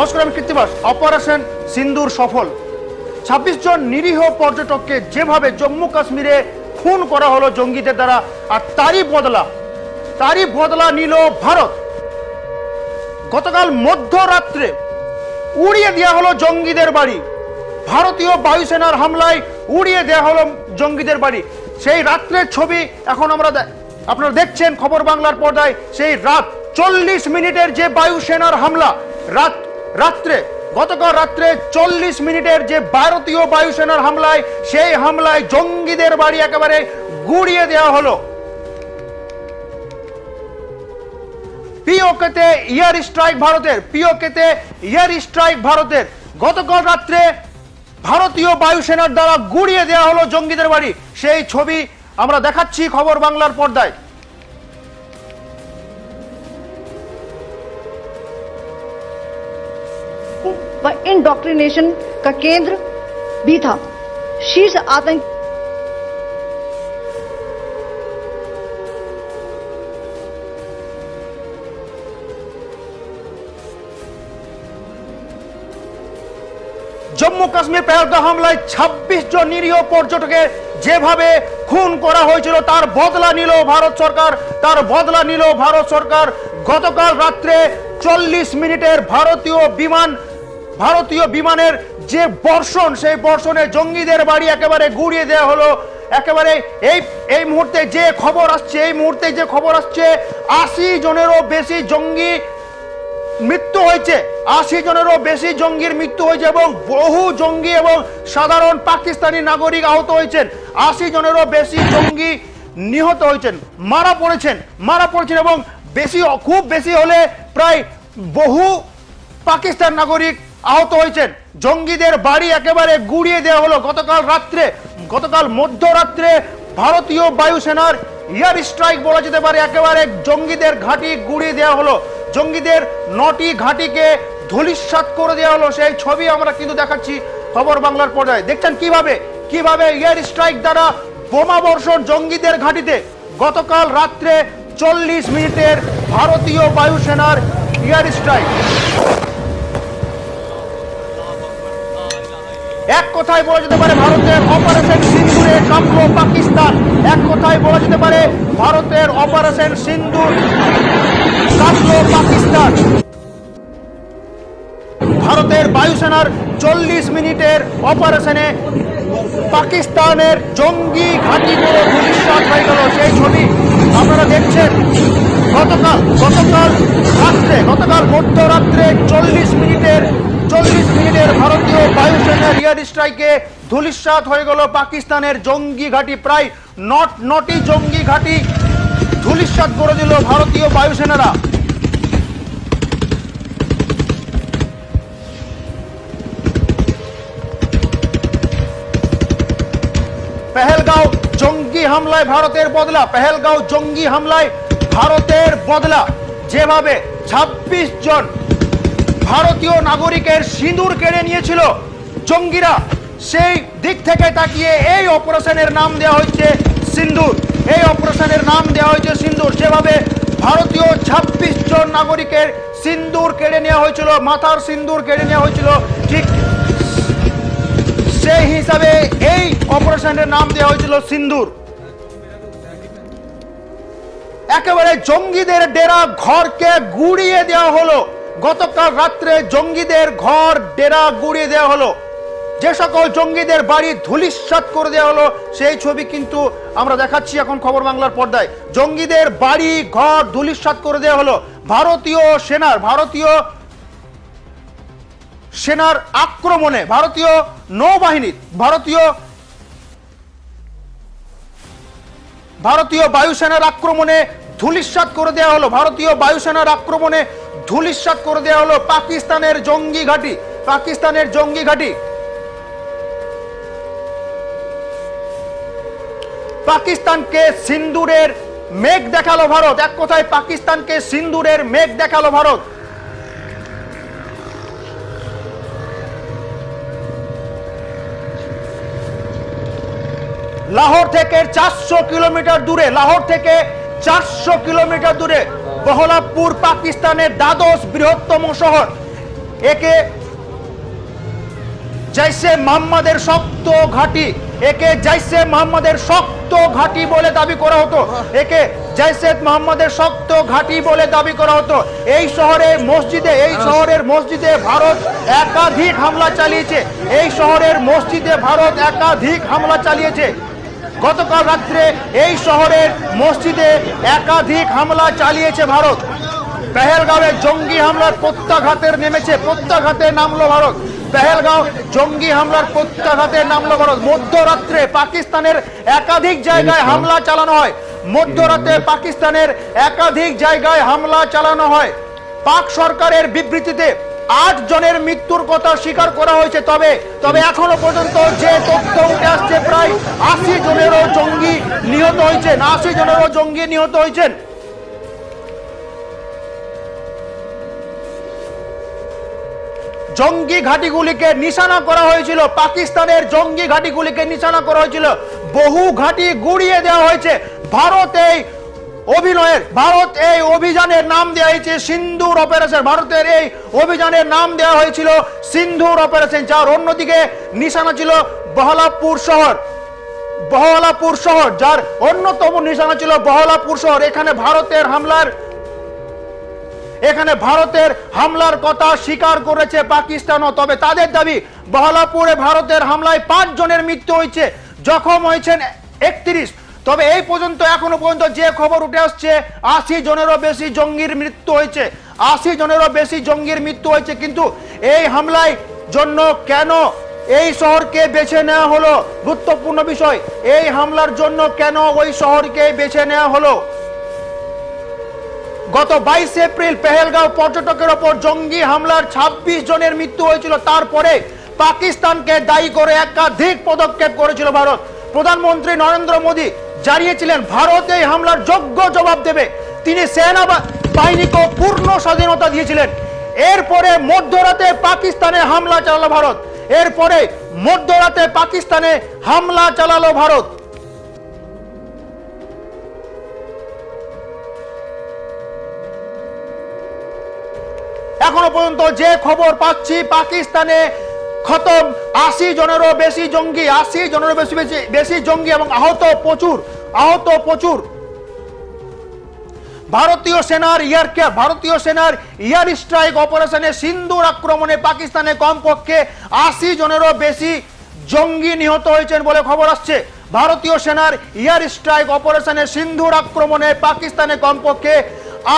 নমস্কার আমি কৃত্তিবাস, অপারেশন সিন্দুর সফল। ছাব্বিশ জন নিরীহ পর্যটককে যেভাবে জম্মু কাশ্মীরে খুন করা হলো জঙ্গিদের দ্বারা, আর তারই বদলা তারই বদলা নিল ভারত। গতকাল মধ্যরাত্রে উড়িয়ে দেওয়া হলো জঙ্গিদের বাড়ি। ভারতীয় বায়ুসেনার হামলায় উড়িয়ে দেওয়া হলো জঙ্গিদের বাড়ি। সেই রাত্রের ছবি এখন আমরা আপনারা দেখছেন খবর বাংলার পর্দায়। সেই রাত চল্লিশ মিনিটের যে বায়ুসেনার হামলা, রাত রাত্রে, গতকাল রাত্রে চল্লিশ মিনিটের যে ভারতীয় বায়ুসেনার হামলায়, সেই হামলায় জঙ্গিদের বাড়ি একেবারে গুড়িয়ে দেওয়া হলো। পিওকেতে ইয়ার স্ট্রাইক ভারতের, পিওকেতে ইয়ার স্ট্রাইক ভারতের। গতকাল রাত্রে ভারতীয় বায়ুসেনার দ্বারা গুড়িয়ে দেওয়া হলো জঙ্গিদের বাড়ি। সেই ছবি আমরা দেখাচ্ছি খবর বাংলার পর্দায়। व इंडोक्ट्रिनेशन का केंद्र भी था शीर्ष आतंक জম্মু কাশ্মীর পেহেলগাঁও হামলায় ছাব্বিশ জন নিরীহ পর্যটকের যেভাবে খুন করা হয়েছিল তার বদলা নিল ভারত সরকার তার বদলা নিল ভারত সরকার গতকাল রাত্রে চল্লিশ মিনিটের ভারতীয় বিমান ভারতীয় বিমানের যে বর্ষণ, সেই বর্ষণে জঙ্গিদের বাড়ি একেবারে গুড়িয়ে দেওয়া হলো। একেবারে এই এই মুহূর্তে যে খবর আসছে, এই মুহূর্তে যে খবর আসছে, আশি জনেরও বেশি জঙ্গি মৃত্যু হয়েছে। আশি জনেরও বেশি জঙ্গির মৃত্যু হয়েছে এবং বহু জঙ্গি এবং সাধারণ পাকিস্তানি নাগরিক আহত হয়েছেন। আশি জনেরও বেশি জঙ্গি নিহত হয়েছেন, মারা পড়েছেন মারা পড়েছেন এবং বেশি, খুব বেশি হলে প্রায় বহু পাকিস্তান নাগরিক আহত হয়েছেন। জঙ্গিদের বাড়ি একেবারে গুড়িয়ে দেওয়া হলো। গতকাল রাত্রে, গতকাল মধ্যরাত্রে ভারতীয় বায়ুসেনার এয়ার স্ট্রাইক বলা যেতে পারে, একেবারে জঙ্গিদের ঘাঁটি গুড়িয়ে দেওয়া হলো। জঙ্গিদের নটি ঘাঁটিকে ধূলিসাৎ করে দেওয়া হলো। সেই ছবি আমরা কিন্তু দেখাচ্ছি খবর বাংলার পর্যায়ে দেখছেন কীভাবে? কীভাবে এয়ার স্ট্রাইক দ্বারা বোমা বর্ষণ জঙ্গিদের ঘাঁটিতে? গতকাল রাত্রে চল্লিশ মিনিটের ভারতীয় বায়ুসেনার এয়ার স্ট্রাইক। এক কথায় বলা যেতে পারে ভারতের অপারেশন সিন্ধুরে কাঁপলো পাকিস্তান। এক কথায় বলা যেতে পারে ভারতের অপারেশন সিন্দুর কাঁপলো পাকিস্তান। ভারতের বায়ুসেনার চল্লিশ মিনিটের অপারেশনে পাকিস্তানের জঙ্গি ঘাঁটিগুলো ধূলিসাৎ হয়ে গেল সেই ছবি আপনারা দেখছেন গতকাল গতকাল রাত্রে গতকাল মধ্যরাত্রে চল্লিশ মিনিটের চল্লিশ মিনিটের ভারতীয় বায়ুসেনার এয়ার স্ট্রাইকে ধূলিসাৎ হয়ে গেল পাকিস্তানের জঙ্গি ঘাঁটি। প্রায় নট, নটি জঙ্গি ঘাঁটি ধূলিসাৎ করে দিল ভারতীয় বায়ুসেনারা। পেহেলগাঁও জঙ্গি হামলায় ভারতের বদলা, পেহেলগাঁও জঙ্গি হামলায় ভারতের বদলা। যেভাবে ২৬ জন ভারতীয় নাগরিকের সিঁদুর কেড়ে নিয়েছিল, জঙ্গিরা সেই দিক থেকে তাকিয়ে এই অপারেশনের নাম দেওয়া হয়েছে সিন্দুর এই অপারেশনের নাম দেওয়া হয়েছে সিন্দুর যেভাবে ভারতীয় ২৬ জন নাগরিকের সিন্দুর কেড়ে নেওয়া হয়েছিল, মাথার সিন্দুর কেড়ে নেওয়া হয়েছিল, ঠিক সেই হিসাবে এই অপারেশনের নাম দেওয়া হয়েছিল সিন্দুর একেবারে জঙ্গিদের ডেরা ঘরকে গুড়িয়ে দেওয়া হলো। গতকাল রাত্রে জঙ্গিদের ঘর ডেরা গুড়িয়ে দেওয়া হলো। যে সকল জঙ্গিদের বাড়ি ধুলিস্বাত করে দেওয়া হলো, সেই ছবি কিন্তু আমরা দেখাচ্ছি এখন খবর বাংলার পর্দায়। জঙ্গিদের বাড়ি, ঘর ধুলিস্বাত করে দেওয়া হলো। ভারতীয় সেনার ভারতীয় সেনার আক্রমণে, ভারতীয় নৌবাহিনীর, ভারতীয় ভারতীয় বায়ুসেনার আক্রমণে ধূলিসাৎ করে দেওয়া হলো। ভারতীয় বায়ুসেনার আক্রমণে ধূলিসাৎ করে দেওয়া হলো পাকিস্তানের জঙ্গি ঘাঁটি। পাকিস্তানের জঙ্গি ঘাঁটি। পাকিস্তানকে সিন্দুরের মেঘ দেখাল ভারত। এক কথায় পাকিস্তানকে সিন্দুরের মেঘ দেখাল ভারত। লাহোর থেকে চারশো কিলোমিটার দূরে, লাহোর থেকে চারশো কিলোমিটার দূরে বহলাপুর পাকিস্তানের দ্বাদশ বৃহত্তম শহর। একে জৈসে মোহাম্মদের শক্ত ঘাঁটি, একে জৈসে মোহাম্মদের শক্ত ঘাঁটি বলে দাবি করা হতো, একে জৈসে মোহাম্মদের শক্ত ঘাঁটি বলে দাবি করা হতো। এই শহরের মসজিদে, এই শহরের মসজিদে ভারত একাধিক হামলা চালিয়েছে, এই শহরের মসজিদে ভারত একাধিক হামলা চালিয়েছে। গতকাল রাত্রে এই শহরের মসজিদে একাধিক হামলা চালিয়েছে ভারত। পেহেলগাঁওয়ে জঙ্গি হামলার প্রত্যাঘাতের নেমেছে প্রত্যাঘাতে নামলো ভারত। পেহেলগাঁও জঙ্গি হামলার প্রত্যাঘাতে নামলো ভারত। মধ্যরাত্রে পাকিস্তানের একাধিক জায়গায় হামলা চালানো হয়। মধ্যরাতে পাকিস্তানের একাধিক জায়গায় হামলা চালানো হয়। পাক সরকারের বিবৃতিতে আট জনের মৃত্যুর কথা স্বীকার করা হয়েছে, তবে তবে এখনও পর্যন্ত যে তথ্য উঠে আসছে, প্রায় আশি জনেরও জঙ্গি নিহত হয়েছেন, আশি জনেরও জঙ্গি নিহত হয়েছেন। জঙ্গি ঘাঁটিগুলিকে নিশানা করা হয়েছিল, পাকিস্তানের জঙ্গি ঘাঁটিগুলিকে নিশানা করা হয়েছিল। বহু ঘাঁটি গুড়িয়ে দেওয়া হয়েছে। ভারত অভিনয়ের, ভারত এই অভিযানের নাম দেওয়া হয়েছে সিন্ধুর অপারেশন ভারতের এই অভিযানের নাম দেওয়া হয়েছিল সিন্ধুর অপারেশন যার অন্যদিকে নিশানা ছিল বহলাপুর শহর। বহলাপুর শহর, যার অন্যতম নিশানা ছিল বহলাপুর শহর। এখানে ভারতের হামলার, এখানে ভারতের হামলার কথা স্বীকার করেছে পাকিস্তানও, তবে তাদের দাবি, বহলাপুরে ভারতের হামলায় পাঁচ জনের মৃত্যু হয়েছে। জখম হয়েছেন একত্রিশ তবে এই পর্যন্ত, এখনও পর্যন্ত যে খবর উঠে আসছে, আশি জনেরও বেশি জঙ্গির মৃত্যু হয়েছে। আশি জনেরও বেশি জঙ্গির মৃত্যু হয়েছে, কিন্তু এই হামলায় জন্য কেন এই শহরকে বেছে নেওয়া হলো? গুরুত্বপূর্ণ বিষয়, এই হামলার জন্য কেন ওই শহরকে বেছে নেওয়া হলো? গত বাইশ এপ্রিল পেহেলগাঁও পর্যটকের ওপর জঙ্গি হামলার ২৬ জনের মৃত্যু হয়েছিল। তারপরে পাকিস্তানকে দায়ী করে একাধিক পদক্ষেপ করেছিল ভারত। প্রধানমন্ত্রী নরেন্দ্র মোদী জানিয়েছিলেন, ভারত এই হামলার যোগ্য জবাব দেবে। তিনি সেনা বাহিনীকে পূর্ণ স্বাধীনতা দিয়েছিলেন। এরপরে মধ্যরাতে পাকিস্তানে হামলা চালালো ভারত। এরপরে মধ্যরাতে পাকিস্তানে হামলা চালালো ভারত। এখনও পর্যন্ত যে খবর পাচ্ছি, পাকিস্তানে খতম। আশি জনেরও বেশি জঙ্গি, আশি জনেরও বেশি বেশি বেশি জঙ্গি এবং আহত প্রচুর আহত প্রচুর। ভারতীয় সেনার ইয়ার ভারতীয় সেনার ইয়ার স্ট্রাইক অপারেশনে সিন্ধুর আক্রমণে পাকিস্তানে কমপক্ষে আশি জনেরও বেশি জঙ্গি নিহত হয়েছেন বলে খবর আসছে। ভারতীয় সেনার ইয়ার স্ট্রাইক অপারেশনে সিন্ধুর আক্রমণে পাকিস্তানে কমপক্ষে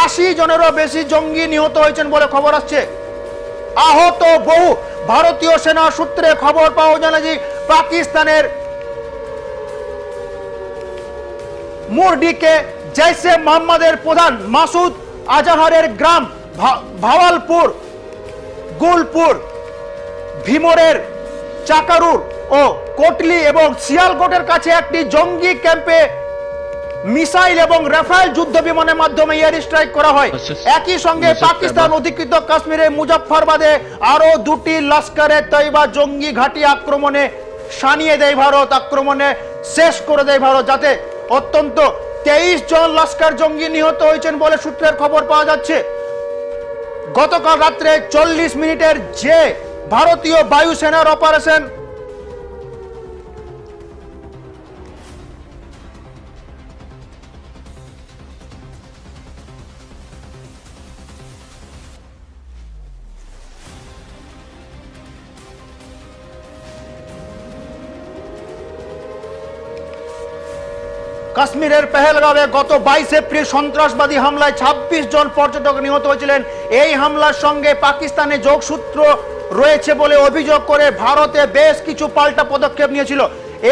আশি জনেরও বেশি জঙ্গি নিহত হয়েছেন বলে খবর আসছে। আহত বহু ভারতীয় সেনা সূত্রে খবর পাওয়া জানা যে পাকিস্তানের মুরডিকে জৈসে মোহাম্মদের প্রধান মাসুদ আজাহারের গ্রাম ভাওয়ালপুর, গুলপুর, ভীমরের চাকারুর ও কোটলি এবং শিয়ালকোটের কাছে একটি জঙ্গি ক্যাম্পে মিসাইল এবং রাফাইল যুদ্ধ বিমানের মাধ্যমে এয়ার স্ট্রাইক করা হয়। একই সঙ্গে পাকিস্তান অধিকৃত কাশ্মীরে মুজফ্ফরবাদে আরও দুটি লস্করে তৈবা জঙ্গি ঘাঁটি আক্রমণে সানিয়ে দেয় ভারত। আক্রমণে শেষ করে দেয় ভারত যাতে অত্যন্ত তেইশ জন লস্কর জঙ্গি নিহত হয়েছেন বলে সূত্রের খবর পাওয়া যাচ্ছে। গতকাল রাত্রে চল্লিশ মিনিটের যে ভারতীয় বায়ুসেনার অপারেশন কাশ্মীরের পেহেলগাঁওয়ে গত বাইশ এপ্রিল সন্ত্রাসবাদী হামলায় ২৬ জন পর্যটক নিহত হয়েছিলেন। এই হামলার সঙ্গে পাকিস্তানে যোগসূত্র রয়েছে বলে অভিযোগ করে ভারতে বেশ কিছু পাল্টা পদক্ষেপ নিয়েছিল।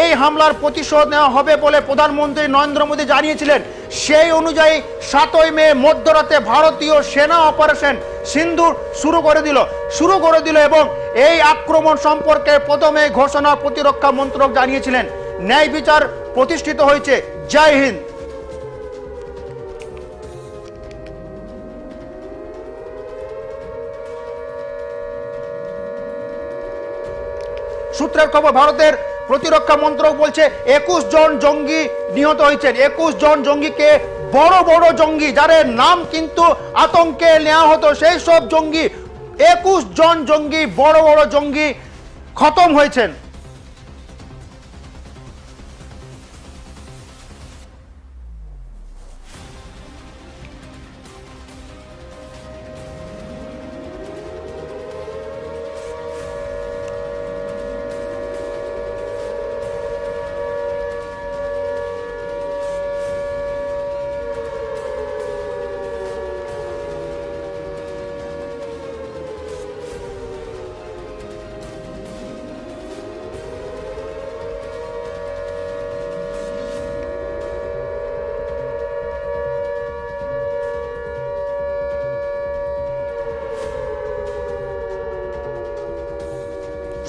এই হামলার প্রতিশোধ নেওয়া হবে বলে প্রধানমন্ত্রী নরেন্দ্র মোদী জানিয়েছিলেন। সেই অনুযায়ী সাতই মে মধ্যরাতে ভারতীয় সেনা অপারেশন সিন্ধুর শুরু করে দিল। শুরু করে দিল এবং এই আক্রমণ সম্পর্কে প্রথমে ঘোষণা প্রতিরক্ষা মন্ত্রক জানিয়েছিলেন। ন্যায় বিচার প্রতিষ্ঠিত হয়েছে। জয় হিন্দ। সূত্রের খবর, ভারতের প্রতিরক্ষা মন্ত্রক বলছে একুশ জন জঙ্গি নিহত হয়েছেন। একুশ জন জঙ্গিকে বড় বড় জঙ্গি যাদের নাম কিন্তু আতঙ্কে নেওয়া হতো সেই সব জঙ্গি, একুশ জন জঙ্গি, বড় বড় জঙ্গি খতম হয়েছেন।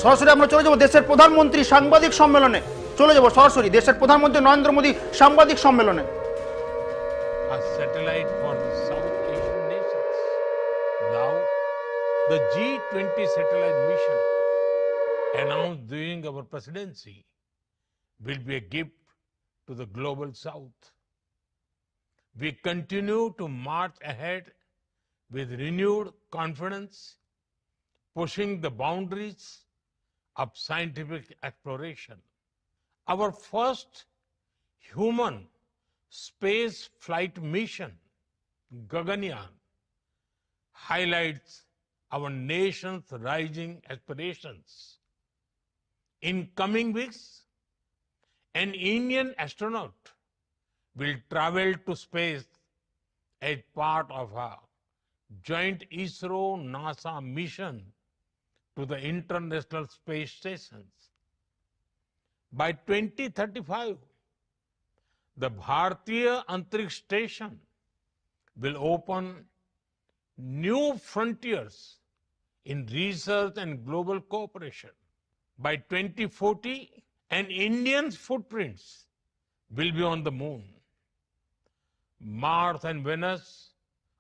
সরাসরি আমরা চলে যাব দেশের প্রধানমন্ত্রী সাংবাদিক সম্মেলনে চলে যাব সরাসরি দেশের প্রধানমন্ত্রী নরেন্দ্র মোদী সাংবাদিক সম্মেলনে satellite for the South. Now, the G20 satellite mission announced during our presidency will be a gift to the global South. We continue to march ahead with renewed confidence, pushing the boundaries of scientific exploration. Our first human space flight mission, Gaganyaan, highlights our nation's rising aspirations. In coming weeks, an Indian astronaut will travel to space as part of a joint ISRO NASA mission to the International Space Stations. By 2035, the Bharatiya Antariksh Station will open new frontiers in research and global cooperation. By 2040, an Indian's footprints will be on the moon. Mars and Venus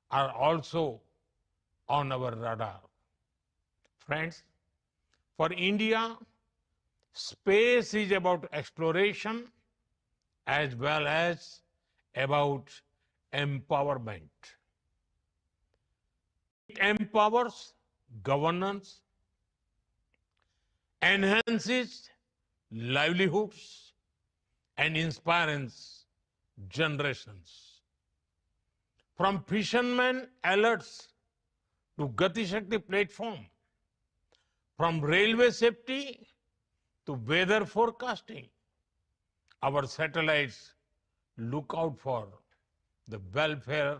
are also on our radar. Friends, for India, space is about exploration as well as about empowerment. It empowers governance, enhances livelihoods, and inspires generations. From fishermen alerts to Gati Shakti platform, from railway safety to weather forecasting, our satellites look out for the welfare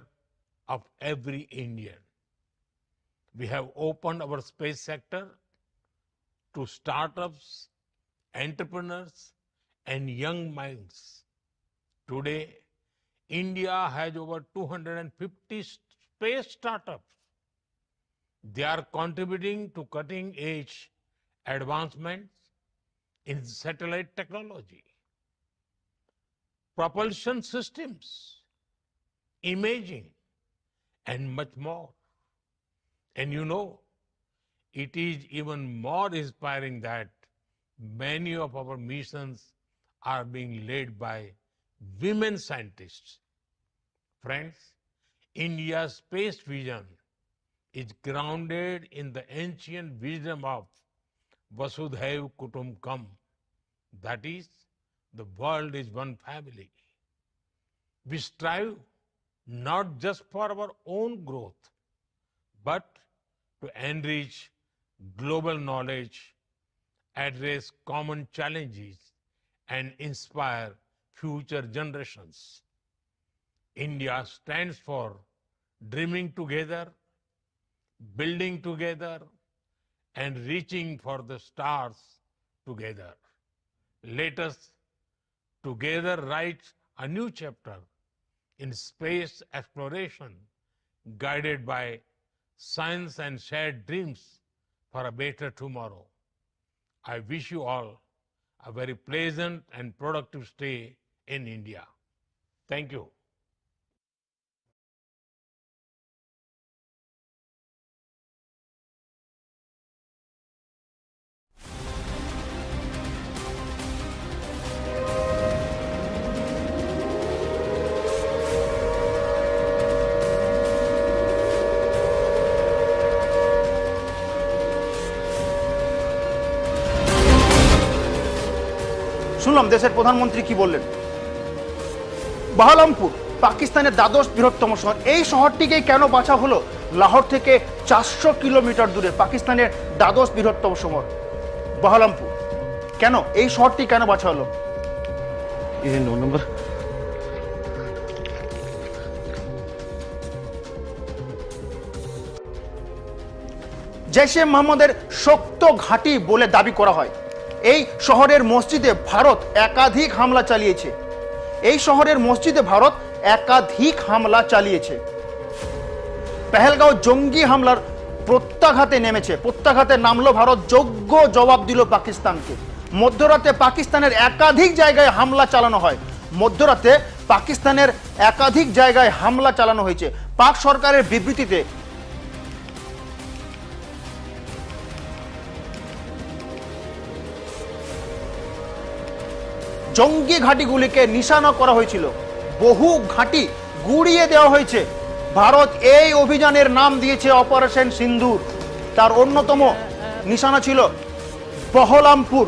of every Indian. We have opened our space sector to startups, entrepreneurs, and young minds. Today, India has over 250 space startups. They are contributing to cutting edge advancements in satellite technology, propulsion systems, imaging, and much more. And you know, it is even more inspiring that many of our missions are being led by women scientists. Friends, India's space vision is grounded in the ancient wisdom of Vasudhaiv Kutumbakam. That is, the world is one family. We strive not just for our own growth, but to enrich global knowledge, address common challenges, and inspire future generations. India stands for dreaming together, building together, and reaching for the stars together. Let us together write a new chapter in space exploration guided by science and shared dreams for a better tomorrow. I wish you all a very pleasant and productive stay in India. Thank you. শুনলাম দেশের প্রধানমন্ত্রী কি বললেন? বাহালামপুর পাকিস্তানের দ্বাদশ বৃহত্তম শহর। এই শহরটিকে কেন বাছা হলো? লাহোর থেকে চারশো কিলোমিটার দূরে পাকিস্তানের দ্বাদশ বৃহত্তম শহর। বাহালামপুর কেন? এই শহরটি কেন বাছা হলো? নম্বর। জৈশে মোহাম্মদের শক্ত ঘাঁটি বলে দাবি করা হয়। এই শহরের মসজিদে ভারত একাধিক হামলা চালিয়েছে। এই শহরের মসজিদে ভারত একাধিক হামলা চালিয়েছে। পেহেলগাঁও জঙ্গি হামলার প্রত্যাঘাতে নেমেছে। প্রত্যাঘাতে নামলো ভারত, যোগ্য জবাব দিল পাকিস্তানকে। মধ্যরাতে পাকিস্তানের একাধিক জায়গায় হামলা চালানো হয়। মধ্যরাতে পাকিস্তানের একাধিক জায়গায় হামলা চালানো হয়েছে। পাক সরকারের বিবৃতিতে জঙ্গি ঘাঁটিগুলিকে নিশানা করা হয়েছিল। বহু ঘাঁটি গুড়িয়ে দেওয়া হয়েছে। ভারত এই অভিযানের নাম দিয়েছে অপারেশন সিন্দুর। তার অন্যতম নিশানা ছিল বহলামপুর,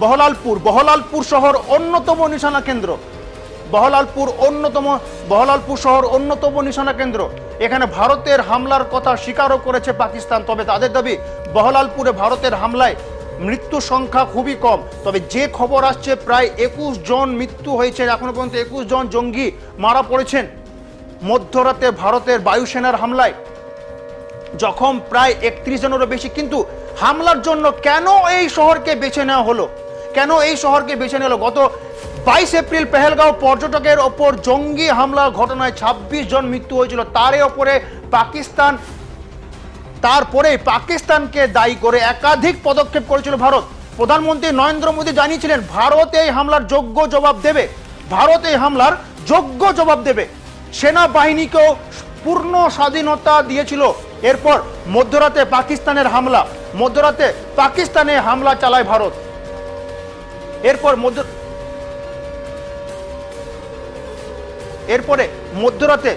বহলালপুর বহলালপুর শহর অন্যতম নিশানা কেন্দ্র। বহলালপুর অন্যতম, বহলালপুর শহর অন্যতম নিশানা কেন্দ্র। এখানে ভারতের হামলার কথা স্বীকারও করেছে পাকিস্তান, তবে তাদের দাবি, বহলালপুরে ভারতের হামলায় মৃত্যু সংখ্যা খুবই কম, তবে যে খবর আসছে প্রায় একুশ জন মৃত্যু হয়েছে এখনও পর্যন্ত একুশ জন জঙ্গি মারা পড়েছেন। মধ্যরাতে ভারতের বায়ুসেনার হামলায় জখম প্রায় একত্রিশ জনেরও বেশি, কিন্তু হামলার জন্য কেন এই শহরকে বেছে নেওয়া হলো? কেন এই শহরকে বেছে হলো গত বাইশ এপ্রিল পেহেলগাঁও পর্যটকের ওপর জঙ্গি হামলার ঘটনায় ২৬ জন মৃত্যু হয়েছিল। তারই ওপরে পাকিস্তান তারপরে পাকিস্তানকে দায়ী করে একাধিক পদক্ষেপ করেছিল ভারত। প্রধানমন্ত্রী নরেন্দ্র মোদী জানিয়েছিলেন, ভারত এই হামলার যোগ্য জবাব দেবে। ভারত এই হামলার যোগ্য জবাব দেবে। সেনাবাহিনীকেও পূর্ণ স্বাধীনতা দিয়েছিল। এরপর মধ্যরাতে পাকিস্তানের হামলা। মধ্যরাতে পাকিস্তানে হামলা চালায় ভারত। এরপর মধ্য, এরপরে মধ্যরাতে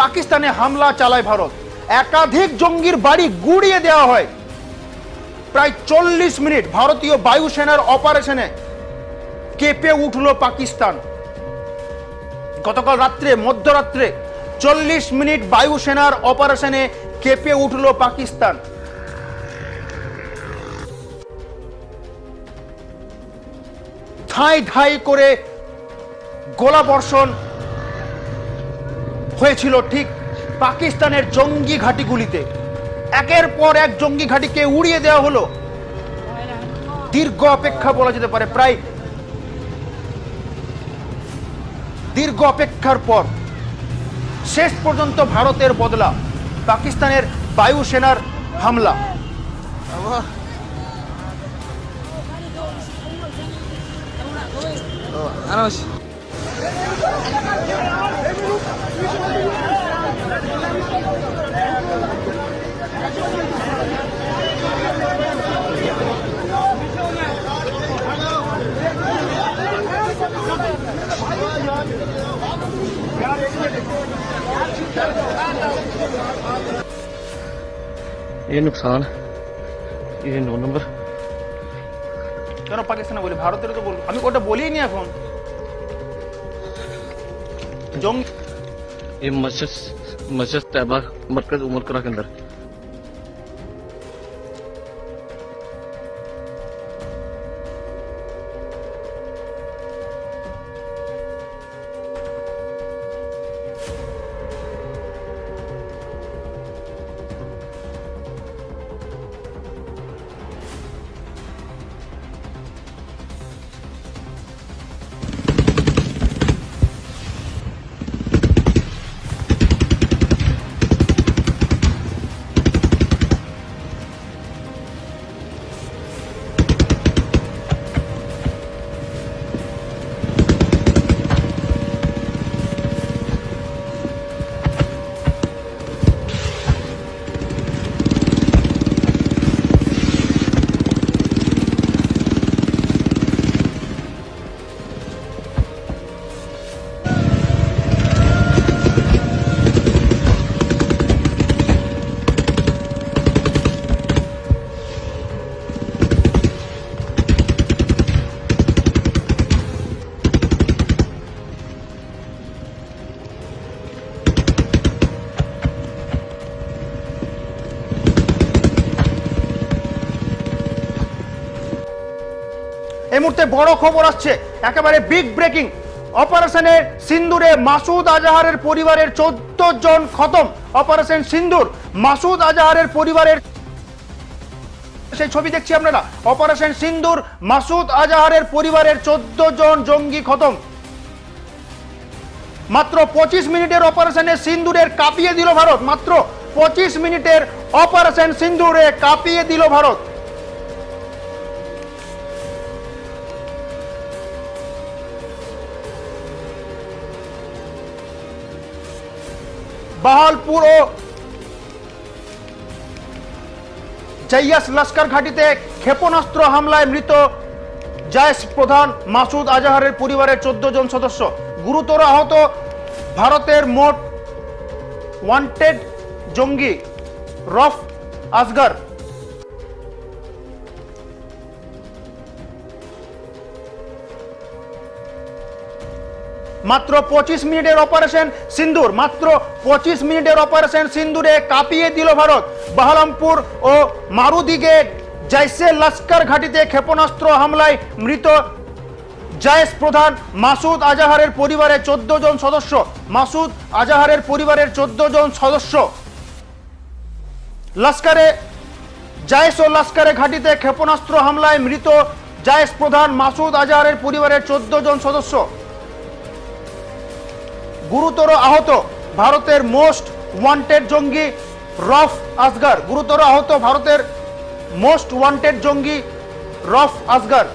পাকিস্তানে হামলা চালায় ভারত। একাধিক জঙ্গির বাড়ি গুড়িয়ে দেওয়া হয়। প্রায় চল্লিশ মিনিট ভারতীয় বায়ুসেনার অপারেশনে কেঁপে উঠল পাকিস্তান। গতকাল রাত্রে, মধ্যরাত্রে চল্লিশ মিনিট বায়ুসেনার অপারেশনে কেঁপে উঠল পাকিস্তান। ঠাঁই ঠাঁই করে গোলা বর্ষণ হয়েছিল ঠিক পাকিস্তানের জঙ্গি ঘাঁটিগুলিতে। একের পর এক জঙ্গি ঘাঁটিকে উড়িয়ে দেওয়া হলো। দীর্ঘ অপেক্ষা বলা যেতে পারে, প্রায় দীর্ঘ অপেক্ষার পর শেষ পর্যন্ত ভারতের বদলা পাকিস্তানের বায়ুসেনার হামলা। ये नुकसान ये नौ नंबर কেন পাকিস্তানে বলি ভারতের তো বলবো আমি ওটা বলিনি এখন জঙ্গি ये मस्जिद मस्जिद तैबा मरकज उमर करा के अंदर। মুহূর্তে বড় খবর আসছে। একেবারে বিগ ব্রেকিং অপারেশনে সিন্দুরে মাসুদ আজাহারের পরিবারের চোদ্দ জন খতম। অপারেশন সিন্দুর, মাসুদ আজাহারের পরিবারের সেই ছবি দেখছি আপনারা। অপারেশন সিন্দুর, মাসুদ আজাহারের পরিবারের চোদ্দ জন জঙ্গি খতম। মাত্র পঁচিশ মিনিটের অপারেশনে সিন্দুরের কাঁপিয়ে দিল ভারত। মাত্র পঁচিশ মিনিটের অপারেশন সিন্দুরে কাঁপিয়ে দিল ভারত। বাহালপুর ও জাইয়াস লস্কর ঘাটিতে ক্ষেপণাস্ত্র হামলায় মৃত জায়েশ প্রধান মাসুদ আজাহারের পরিবারের চোদ্দ জন সদস্য। গুরুতর আহত, ভারতের মোট ওয়ান্টেড জঙ্গি রফ আসগর মাত্র পঁচিশ মিনিটের অপারেশন সিন্দুর, মাত্র পঁচিশ মিনিটের অপারেশন সিন্দুরে কাঁপিয়ে দিল ভারত। বাহালামপুর ও মারুদিগে জৈসে লস্কর ঘাটিতে ক্ষেপণাস্ত্র হামলায় মৃত জায়েশ প্রধান মাসুদ আজাহারের পরিবারের চোদ্দ জন সদস্য। মাসুদ আজাহারের পরিবারের চোদ্দ জন সদস্য। লস্করে, জায়েশ ও লস্করে ঘাটিতে ক্ষেপণাস্ত্র হামলায় মৃত জায়েশ প্রধান মাসুদ আজাহারের পরিবারের চোদ্দ জন সদস্য। গুরুতর আহত ভারতের মোস্ট ওয়ান্টেড জঙ্গি রফ আসগার গুরুতর আহত ভারতের মোস্ট ওয়ান্টেড জঙ্গি রফ আসগার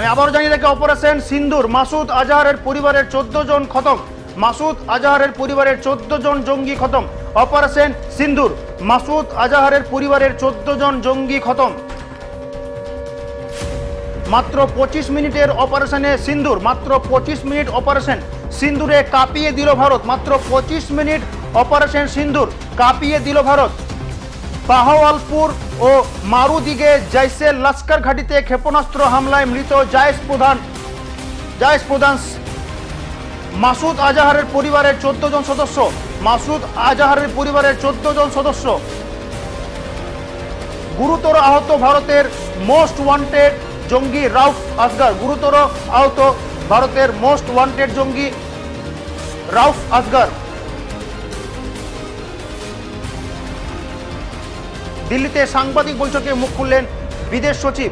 আমি আবারও জানিয়ে রাখি অপারেশন সিন্দুর, মাসুদ আজাহারের পরিবারের চোদ্দ জন খতম। মাসুদ আজাহারের পরিবারের চোদ্দ জন জঙ্গি খতম। অপারেশন সিন্দুর, মাসুদ আজাহারের পরিবারের চোদ্দ জন জঙ্গি খতম। মাত্র পঁচিশ মিনিটের অপারেশনে সিন্দুর, মাত্র পঁচিশ মিনিট অপারেশন সিন্দুরে কাঁপিয়ে দিল ভারত। মাত্র পঁচিশ মিনিট অপারেশন সিন্দুর, কাঁপিয়ে দিল ভারত। বাহওয়ালপুর ও মারুদিগে জৈসে লস্কর ঘাটিতে ক্ষেপণাস্ত্র হামলায় মৃত জায়েশ প্রধান জায়েশ প্রধান মাসুদ আজাহারের পরিবারের চোদ্দ জন সদস্য। মাসুদ আজাহারের পরিবারের চোদ্দ জন সদস্য। গুরুতর আহত ভারতের মোস্ট ওয়ান্টেড জঙ্গি রাউফ আসগার গুরুতর আহত ভারতের মোস্ট ওয়ান্টেড জঙ্গি রাউফ আসগার দিল্লিতে সাংবাদিক বৈঠকে মুখ খুললেন বিদেশ সচিব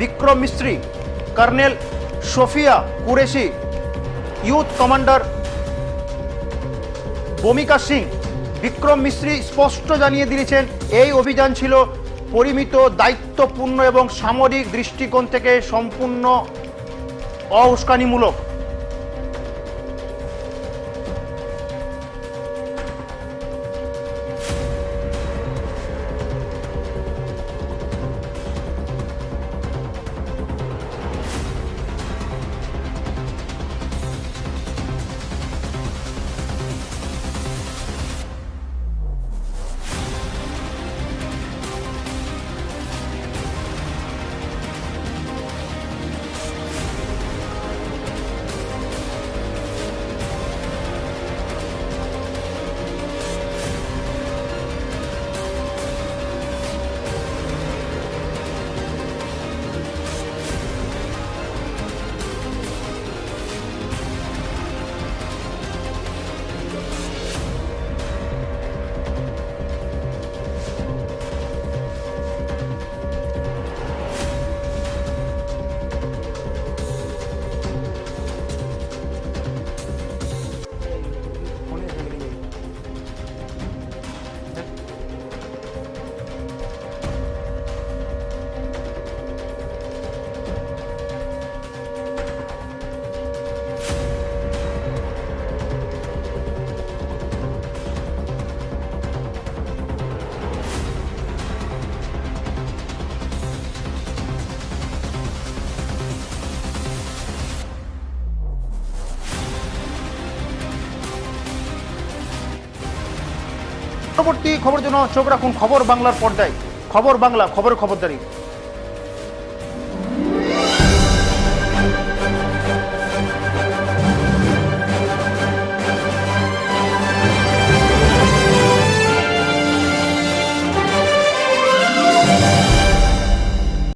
Vikram Misri, colonel Sofiya Qureshi, youth commander Bhumika Singh. Vikram মিস্ত্রি স্পষ্ট জানিয়ে দিয়েছেন, এই অভিযান ছিল পরিমিত, দায়িত্বপূর্ণ এবং সামরিক দৃষ্টিকোণ থেকে সম্পূর্ণ অউস্কানিমূলক পরবর্তী খবর জন্য চোখ রাখুন খবর বাংলার পর্দায়। খবর বাংলা খবর খবরদারি।